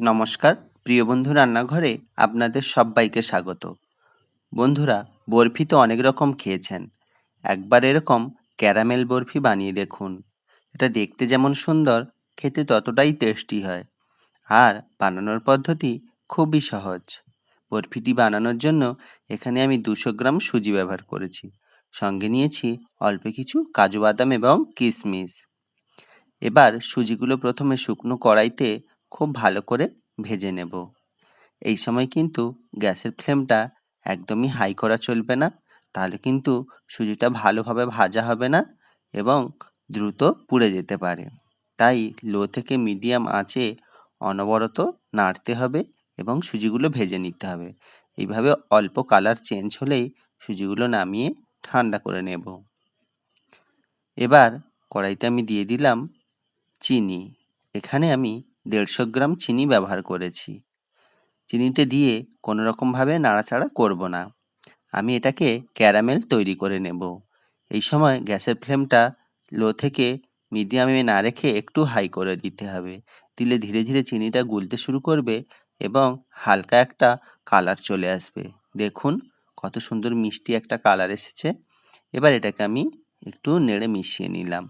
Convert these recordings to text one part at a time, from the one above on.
নমস্কার, প্রিয় বন্ধু রান্নাঘরে আপনাদের সবাইকে স্বাগত। বন্ধুরা, বরফি তো অনেক রকম খেয়েছেন। একবার এরকম ক্যারামেল বরফি বানিয়ে দেখুন। এটা দেখতে যেমন সুন্দর, খেতে ততটাই টেস্টি হয়। আর বানানোর পদ্ধতি খুবই সহজ। বরফিটি বানানোর জন্য এখানে আমি দুশো গ্রাম সুজি ব্যবহার করেছি। সঙ্গে নিয়েছি অল্প কিছু কাজু বাদাম এবং কিশমিশ এবার সুজিগুলো প্রথমে শুকনো কড়াইতে খুব ভালো করে ভেজে নেব। এই সময় কিন্তু গ্যাসের ফ্লেমটা একদমই হাই করা চলবে না, তাহলে কিন্তু সুজিটা ভালোভাবে ভাজা হবে না এবং দ্রুত পুড়ে যেতে পারে। তাই লো থেকে মিডিয়াম আঁচে অনবরত নাড়তে হবে এবং সুজিগুলো ভেজে নিতে হবে। এইভাবে অল্প কালার চেঞ্জ হলেই সুজিগুলো নামিয়ে ঠান্ডা করে নেব। এবার কড়াইতে আমি দিয়ে দিলাম চিনি। এখানে আমি দেড়শো গ্রাম চিনি ব্যবহার করেছি। চিনিটা দিয়ে কোনো রকমভাবে নাড়াচাড়া করব না। আমি এটাকে ক্যারামেল তৈরি করে নেব। এই সময় গ্যাসের ফ্লেমটা লো থেকে মিডিয়ামে না রেখে একটু হাই করে দিতে হবে। দিলে ধীরে ধীরে চিনিটা গুলতে শুরু করবে এবং হালকা একটা কালার চলে আসবে। দেখুন কত সুন্দর মিষ্টি একটা কালার এসেছে। এবার এটাকে আমি একটু নেড়ে মিশিয়ে নিলাম।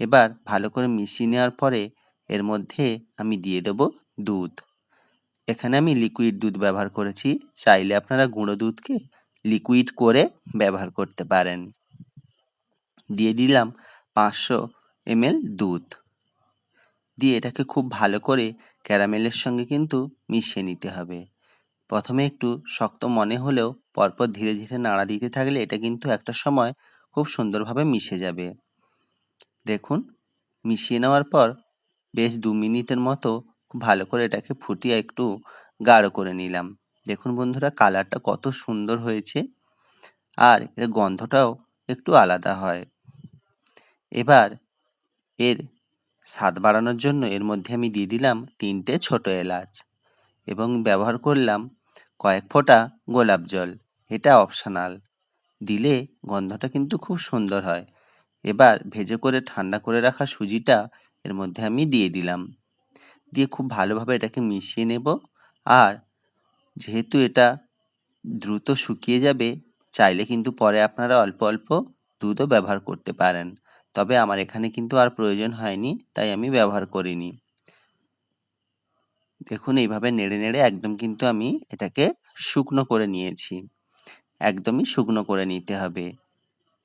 এবার ভালো করে মিশিয়ে নেওয়ার পরে এর মধ্যে আমি দিয়ে দেব দুধ। এখানে আমি লিকুইড দুধ ব্যবহার করেছি। চাইলে আপনারা গুঁড়ো দুধকে লিকুইড করে ব্যবহার করতে পারেন। দিয়ে দিলাম পাঁচশো এমএল দুধ। দিয়ে এটাকে খুব ভালো করে ক্যারামেলের সঙ্গে কিন্তু মিশিয়ে নিতে হবে। প্রথমে একটু শক্ত মনে হলেও পরপর ধীরে ধীরে নাড়া দিতে থাকলে এটা কিন্তু একটা সময় খুব সুন্দরভাবে মিশে যাবে। দেখুন, মিশিয়ে নেওয়ার পর বেশ দু মিনিটের মতো ভালো করে এটাকে ফুটিয়ে একটু গাঢ় করে নিলাম। দেখুন বন্ধুরা, কালারটা কত সুন্দর হয়েছে আর এর গন্ধটাও একটু আলাদা হয়। এবার এর স্বাদ বাড়ানোর জন্য এর মধ্যে আমি দিয়ে দিলাম তিনটে ছোট এলাচ এবং ব্যবহার করলাম কয়েক ফোঁটা গোলাপ জল। এটা অপশনাল। দিলে গন্ধটা কিন্তু খুব সুন্দর হয়। এবার ভেজে করে ঠান্ডা করে রাখা সুজিটা এর মধ্যে আমি দিয়ে দিলাম। দিয়ে খুব ভালোভাবে এটাকে মিশিয়ে নেব। আর যেহেতু এটা দ্রুত শুকিয়ে যাবে, চাইলে কিন্তু পরে আপনারা অল্প অল্প দুধও ব্যবহার করতে পারেন। তবে আমার এখানে কিন্তু আর প্রয়োজন হয়নি, তাই আমি ব্যবহার করিনি। দেখুন, এইভাবে নেড়ে নেড়ে একদম কিন্তু আমি এটাকে শুকনো করে নিয়েছি। একদমই শুকনো করে নিতে হবে।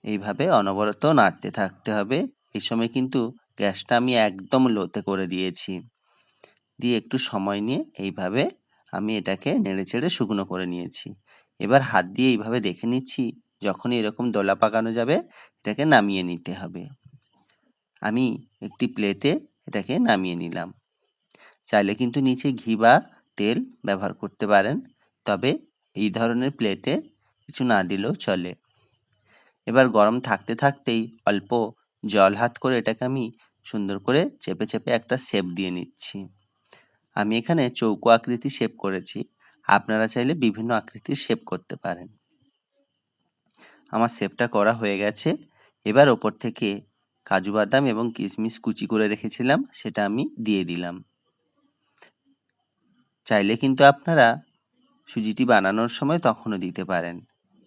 এইভাবে অনবরত নাড়তে থাকতে হবে। এই সময় কিন্তু গ্যাসটা আমি একদম লোতে করে দিয়েছি। দিয়ে একটু সময় নিয়ে এইভাবে আমি এটাকে নেড়ে চেড়ে শুকনো করে নিয়েছি। এবার হাত দিয়ে এইভাবে দেখে নিচ্ছি, যখনই এরকম দোলা পাকানো যাবে, এটাকে নামিয়ে নিতে হবে। আমি একটি প্লেটে এটাকে নামিয়ে নিলাম। চাইলে কিন্তু নিচে ঘি বা তেল ব্যবহার করতে পারেন, তবে এই ধরনের প্লেটে কিছু না দিলেও চলে। এবার গরম থাকতে থাকতেই অল্প জল হাত করে এটাকে আমি সুন্দর করে চেপে চেপে একটা শেপ দিয়ে নিচ্ছি। আমি এখানে চৌকো আকৃতি শেপ করেছি। আপনারা চাইলে বিভিন্ন আকৃতির শেপ করতে পারেন। আমার শেপটা করা হয়ে গেছে। এবার ওপর থেকে কাজু বাদাম এবং কিশমিশ কুচি করে রেখেছিলাম, সেটা আমি দিয়ে দিলাম। চাইলে কিন্তু আপনারা সুজিটি বানানোর সময় তখনও দিতে পারেন।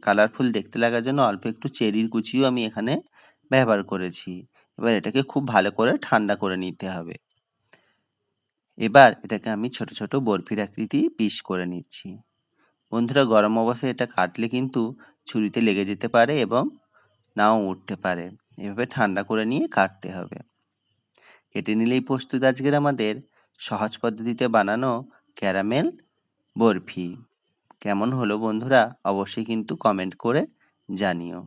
কালারফুল দেখতে লাগার জন্য অল্প একটু চেরির কুচিও আমি এখানে ব্যবহার করেছি। এবার এটাকে খুব ভালো করে ঠান্ডা করে নিতে হবে। এবার এটাকে আমি ছোট ছোট বরফির আকৃতি পিস করে নিচ্ছি। বন্ধুরা, গরম অবস্থায় এটা কাটলে কিন্তু ছুরিতে লেগে যেতে পারে এবং নাও উঠতে পারে। এভাবে ঠান্ডা করে নিয়ে কাটতে হবে। কেটে নিলেই প্রস্তুত আজকের আমাদের সহজ পদ্ধতিতে বানানো ক্যারামেল বরফি। কেমন হলো বন্ধুরা, অবশ্যই কিন্তু কমেন্ট করে জানিও।